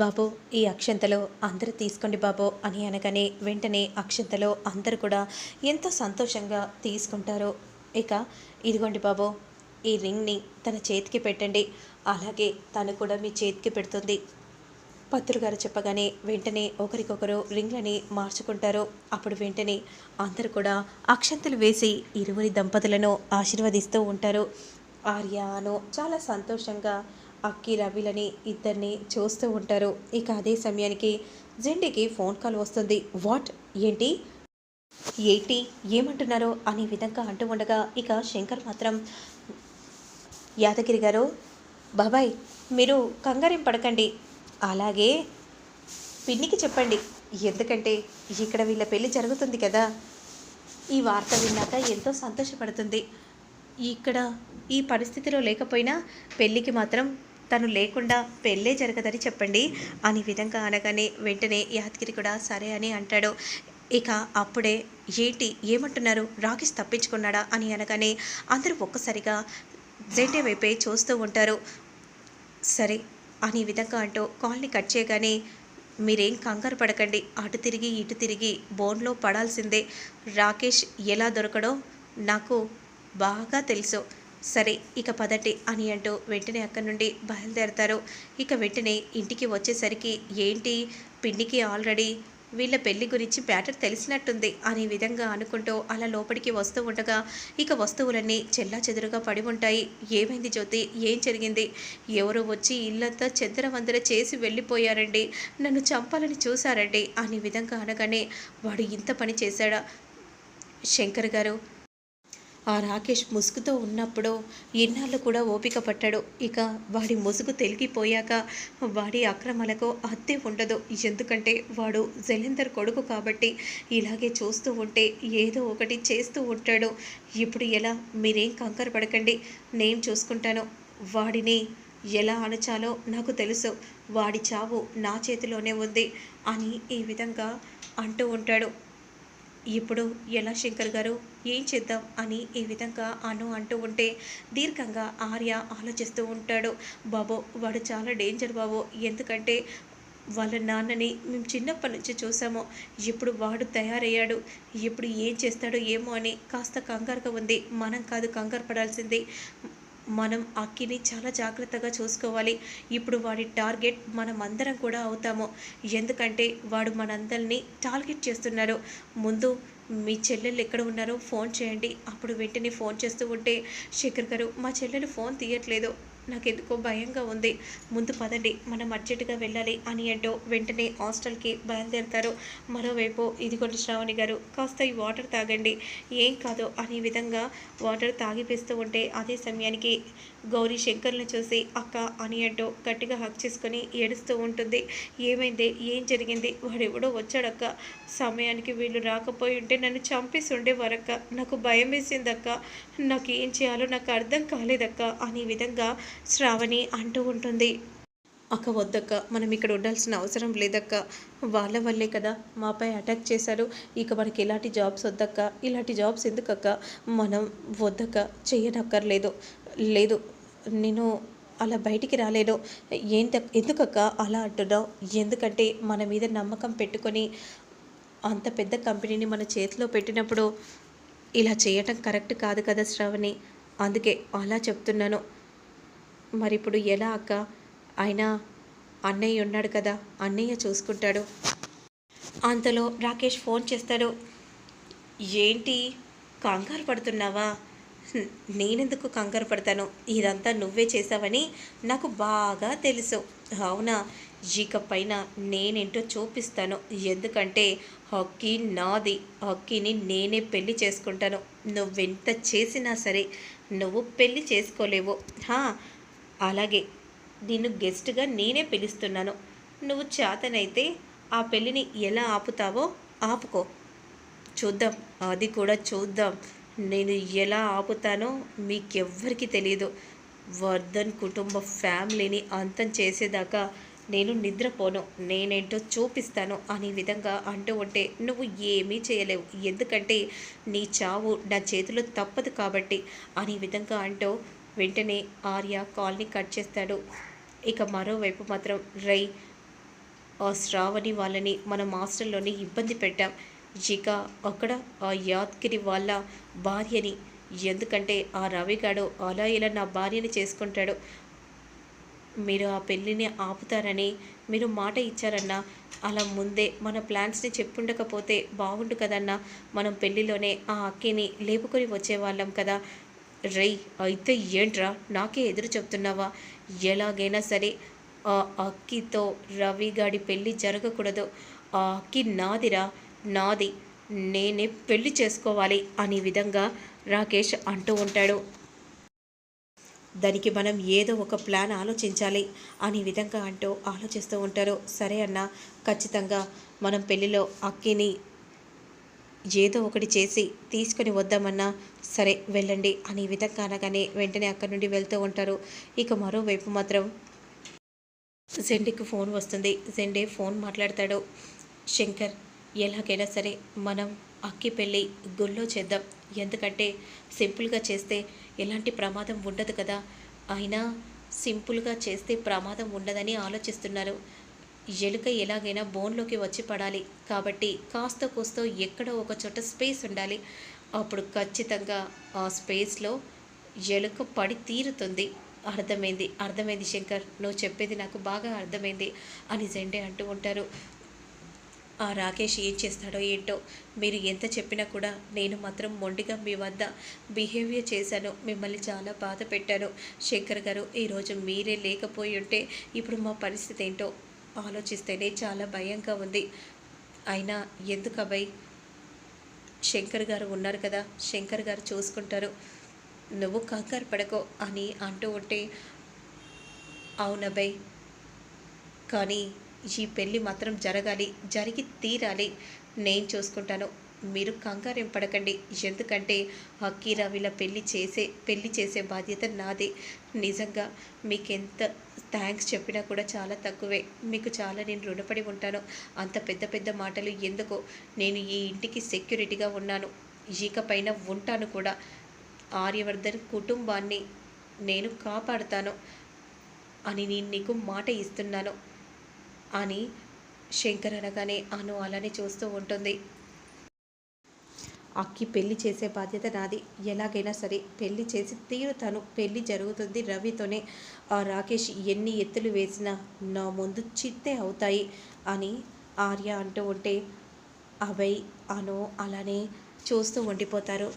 బాబు ఈ అక్షంతలో అందరూ తీసుకోండి బాబు అని అనగానే వెంటనే అక్షంతలో అందరూ కూడా ఎంతో సంతోషంగా తీసుకుంటారు. ఇక ఇదిగోండి బాబు ఈ రింగ్ని తన చేతికి పెట్టండి. అలాగే తను కూడా మీ చేతికి పెడుతుంది. పత్రులు గారు చెప్పగానే వెంటనే ఒకరికొకరు రింగ్లని మార్చుకుంటారు. అప్పుడు వెంటనే అందరూ కూడా అక్షంతలు వేసి ఇరువురి దంపతులను ఆశీర్వదిస్తూ ఉంటారు. ఆర్యాను చాలా సంతోషంగా అక్కి రవిలని ఇద్దరిని చూస్తూ ఉంటారు. ఇక అదే సమయానికి జెండికి ఫోన్ కాల్ వస్తుంది. వాట్? ఏంటి? ఏంటి? ఏమంటున్నారో? అనే విధంగా అంటూ ఉండగా ఇక శంకర్ మాత్రం యాదగిరి గారు బాబాయ్ మీరు కంగారేం పడకండి. అలాగే పిన్నికి చెప్పండి. ఎందుకంటే ఇక్కడ వీళ్ళ పెళ్ళి జరుగుతుంది కదా. ఈ వార్త విన్నాక ఎంతో సంతోషపడుతుంది. ఇక్కడ ఈ పరిస్థితిలో లేకపోయినా పెళ్ళికి మాత్రం తను లేకుండా పెళ్ళే జరగదని చెప్పండి. అని విధంగా అనగానే వెంటనే యాదగిరి కూడా సరే అని అంటాడు. ఇక అప్పుడే ఏంటి ఏమంటున్నారు? రాకేష్ తప్పించుకున్నాడా? అని అనగానే అందరూ ఒక్కసారిగా జెంటే వైపే చూస్తూ ఉంటారు. సరే అనే విధంగా అంటూ కాల్ని కట్ చేయగానే మీరేం కంగారు పడకండి. అటు తిరిగి ఇటు తిరిగి బోన్లో పడాల్సిందే. రాకేష్ ఎలా దొరకడో నాకు బాగా తెలుసు. సరే ఇక పదటి అని అంటూ వెంటనే అక్కడి నుండి బయలుదేరతారు. ఇక వెంటనే ఇంటికి వచ్చేసరికి ఏంటి? పిండికి ఆల్రెడీ వీళ్ళ పెళ్ళి గురించి బ్యాటర్ తెలిసినట్టుంది అనే విధంగా అనుకుంటూ అలా లోపలికి వస్తూ ఉండగా ఇక వస్తువులన్నీ చెల్లా చెదురుగా పడి ఉంటాయి. ఏమైంది జ్యోతి? ఏం జరిగింది? ఎవరో వచ్చి ఇల్లంతా చెందరవందర చేసి వెళ్ళిపోయారండి. నన్ను చంపాలని చూశారండి అనే విధంగా అనగానే వాడు ఇంత పని చేశాడా? శంకర్ గారు ఆ రాకేష్ ముసుగుతో ఉన్నప్పుడు ఎన్నాళ్ళు కూడా ఓపిక పట్టాడు. ఇక వాడి ముసుగు తెలిగిపోయాక వాడి అక్రమాలకు అద్దె ఉండదు. ఎందుకంటే వాడు జలేందర్ కొడుకు కాబట్టి ఇలాగే చూస్తూ ఉంటే ఏదో ఒకటి చేస్తూ ఉంటాడు. ఇప్పుడు ఎలా? మీరేం కంకర పడకండి. నేను చూసుకుంటాను. వాడిని ఎలా అణచాలో నాకు తెలుసు. వాడి చావు నా చేతిలోనే ఉంది అని ఈ విధంగా అంటూ ఉంటాడు. ఇప్పుడు ఎలా శంకర్ గారు ఏం చేద్దాం అని ఈ విధంగా అను అంటూ ఉంటే దీర్ఘంగా ఆర్య ఆలోచిస్తూ ఉంటాడు. బాబో వాడు చాలా డేంజర్ బాబో. ఎందుకంటే వాళ్ళ నాన్నని మేము చిన్నప్పటి నుంచి చూసాము. ఇప్పుడు వాడు తయారయ్యాడు. ఇప్పుడు ఏం చేస్తాడో ఏమో అని కాస్త కంగారుగా ఉంది. మనం కాదు కంగారు పడాల్సింది మనం అక్కిని చాలా జాగ్రత్తగా చూసుకోవాలి. ఇప్పుడు వాడి టార్గెట్ మనం అందరం కూడా అవుతాము. ఎందుకంటే వాడు మనందరినీ టార్గెట్ చేస్తున్నారు ముందు మీ చెల్లెలు ఎక్కడ ఉన్నారో ఫోన్ చేయండి. అప్పుడు వెంటనే ఫోన్ చేస్తూ ఉంటే శేఖర్ గారు మా చెల్లెలు ఫోన్ తీయట్లేదు. నాకెందుకో భయంగా ఉంది. ముందు పదండి మనం అర్జెంటుగా వెళ్ళాలి అని అంటూ వెంటనే హాస్టల్కి బయలుదేరతారు. మరోవైపు ఇదిగోండి శ్రావణి గారు కాస్త ఈ వాటర్ తాగండి. ఏం కాదు అనే విధంగా వాటర్ తాగిపిస్తూ ఉంటే అదే సమయానికి గౌరీ శంకర్ని చూసి అక్క అని అంటూ గట్టిగా హక్ చేసుకొని ఏడుస్తూ ఉంటుంది. ఏమైంది? ఏం జరిగింది? వాడు ఎవడో వచ్చాడక్క. సమయానికి వీళ్ళు రాకపోయి ఉంటే నన్ను చంపేసి ఉండేవారక్క. నాకు భయం వేసిందక్క. నాకు ఏం చేయాలో నాకు అర్థం కాలేదక్క అనే విధంగా శ్రావణి అంటూ ఉంటుంది. అక్క వద్దక్క. మనం ఇక్కడ ఉండాల్సిన అవసరం లేదక్క. వాళ్ళ వల్లే కదా మాపై అటాక్ చేశారు. ఇక మనకి ఇలాంటి జాబ్స్ వద్దక్క. ఇలాంటి జాబ్స్ ఎందుకక్క? మనం వద్దక్క. చేయనక్కర్లేదు. లేదు నేను అలా బయటికి రాలేను. ఏంట ఎందుకక్క అలా అంటున్నావు? ఎందుకంటే మన మీద నమ్మకం పెట్టుకొని అంత పెద్ద కంపెనీని మన చేతిలో పెట్టినప్పుడు ఇలా చేయటం కరెక్ట్ కాదు కదా శ్రావణి? అందుకే అలా చెప్తున్నాను. మరి ఇప్పుడు ఎలా అక్క? అయినా అన్నయ్య ఉన్నాడు కదా అన్నయ్య చూసుకుంటాడు. అంతలో రాకేష్ ఫోన్ చేస్తాడు. ఏంటి? కంగారు పడుతున్నావా? నేనెందుకు కంగారు పడతాను? ఇదంతా నువ్వే చేసావని నాకు బాగా తెలుసు. అవునా? ఇక పైన నేనేంటో చూపిస్తాను. ఎందుకంటే హక్కీ నాది. హక్కీని నేనే పెళ్ళి చేసుకుంటాను. నువ్వెంత చేసినా సరే నువ్వు పెళ్ళి చేసుకోలేవు. హా? అలాగే నిన్ను గెస్ట్గా నేనే పిలుస్తున్నాను. నువ్వు చేతనైతే ఆ పెళ్ళిని ఎలా ఆపుతావో ఆపుకో. చూద్దాం. అది కూడా చూద్దాం. నేను ఎలా ఆపుతానో మీకెవ్వరికి తెలియదు వర్ధన్ కుటుంబ ఫ్యామిలీని అంతం చేసేదాకా నేను నిద్రపోను. నేనేంటో చూపిస్తాను అనే విధంగా అంటూ ఉంటే నువ్వు ఏమీ చేయలేవు. ఎందుకంటే నీ చావు నా చేతిలో తప్పదు కాబట్టి అనే విధంగా అంటూ వెంటనే ఆర్య కాల్ని కట్ చేస్తాడు. ఇక మరోవైపు మాత్రం రై ఆ శ్రావణి వాళ్ళని మన హాస్టల్లోనే ఇబ్బంది పెట్టాం. ఇక అక్కడ ఆ యాద్గిరి వాళ్ళ భార్యని. ఎందుకంటే ఆ రవిగాడు అలా ఇలా నా భార్యని చేసుకుంటాడు. మీరు ఆ పెళ్ళిని ఆపుతారని మీరు మాట ఇచ్చారన్నా అలా ముందే మన ప్లాన్స్ని చెప్పుండకపోతే బాగుండు కదన్నా. మనం పెళ్ళిలోనే ఆ అక్కిని లేపుకొని వచ్చేవాళ్ళం కదా. రై అయితే ఏంట్రా? నాకే ఎదురు చెప్తున్నావా? ఎలాగైనా సరే ఆ అక్కితో రవిగాడి పెళ్ళి జరగకూడదు. ఆ అక్కి నాదిరా. నాది. నేనే పెళ్ళి చేసుకోవాలి అనే విధంగా రాకేష్ అంటూ ఉంటాడు. దానికి మనం ఏదో ఒక ప్లాన్ ఆలోచించాలి అనే విధంగా అంటూ ఆలోచిస్తూ ఉంటారు. సరే అన్న ఖచ్చితంగా మనం పెళ్ళిలో అక్కిని ఏదో ఒకటి చేసి తీసుకొని వద్దామన్నా సరే వెళ్ళండి అనే విధంగా అనగానే వెంటనే అక్కడి నుండి వెళ్తూ ఉంటారు. ఇక మరోవైపు మాత్రం జెండేకి ఫోన్ వస్తుంది. జెండే ఫోన్ మాట్లాడతాడు శంకర్. ఎలాగైనా సరే మనం అక్కి పెళ్ళి గుళ్ళో చేద్దాం. ఎందుకంటే సింపుల్గా చేస్తే ఎలాంటి ప్రమాదం ఉండదు కదా. అయినా సింపుల్గా చేస్తే ప్రమాదం ఉండదని ఆలోచిస్తున్నారు. ఎలుక ఎలాగైనా బోన్లోకి వచ్చి పడాలి. కాబట్టి కాస్త కోస్తో ఎక్కడో ఒక చోట స్పేస్ ఉండాలి. అప్పుడు ఖచ్చితంగా ఆ స్పేస్లో ఎలుక పడి తీరుతుంది. అర్థమైంది. అర్థమైంది శంకర్. నువ్వు చెప్పేది నాకు బాగా అర్థమైంది అని జెండే అంటూ ఉంటారు. ఆ రాకేష్ ఏం చేస్తాడో ఏంటో మీరు ఎంత చెప్పినా కూడా నేను మాత్రం మొండిగా మీ వద్ద బిహేవియర్ చేశాను. మిమ్మల్ని చాలా బాధ పెట్టాను. శంకర్ గారు ఈరోజు మీరే లేకపోయి ఉంటే ఇప్పుడు మా పరిస్థితి ఏంటో ఆలోచిస్తేనే చాలా భయంగా ఉంది. అయినా ఎందుకు అబ్బాయి శంకర్ గారు ఉన్నారు కదా శంకర్ గారు చూసుకుంటారు. నువ్వు కంగారు పడకో అని అంటూ ఉంటే అవునబ్బాయి కానీ ఈ పెళ్ళి మాత్రం జరగాలి జరిగి తీరాలి. నేను చూసుకుంటాను. మీరు కంగారేం పడకండి. ఎందుకంటే హక్కీ రవిల పెళ్ళి చేసే పెళ్ళి చేసే బాధ్యత నాదే. నిజంగా మీకు ఎంత థ్యాంక్స్ చెప్పినా కూడా చాలా తక్కువే. మీకు చాలా నేను రుణపడి ఉంటాను. అంత పెద్ద పెద్ద మాటలు ఎందుకో? నేను ఈ ఇంటికి సెక్యూరిటీగా ఉన్నాను. ఇకపైన ఉంటాను కూడా. ఆర్యవర్ధన్ కుటుంబాన్ని నేను కాపాడుతాను అని నేను నీకు మాట ఇస్తున్నాను. అని శంకర్ అనగానే అను అలానే చూస్తూ ఉంటుంది. అక్కి పెళ్ళి చేసే బాధ్యత నాది. ఎలాగైనా సరే పెళ్ళి చేసి తీరుతాను పెళ్ళి జరుగుతుంది రవితోనే. ఆ రాకేష్ ఎన్ని ఎత్తులు వేసినా నా ముందు చిత్తే అవుతాయి అని ఆర్య అంటూ ఉంటే అభయ్ అను అలానే చూస్తూ ఉండిపోతారు.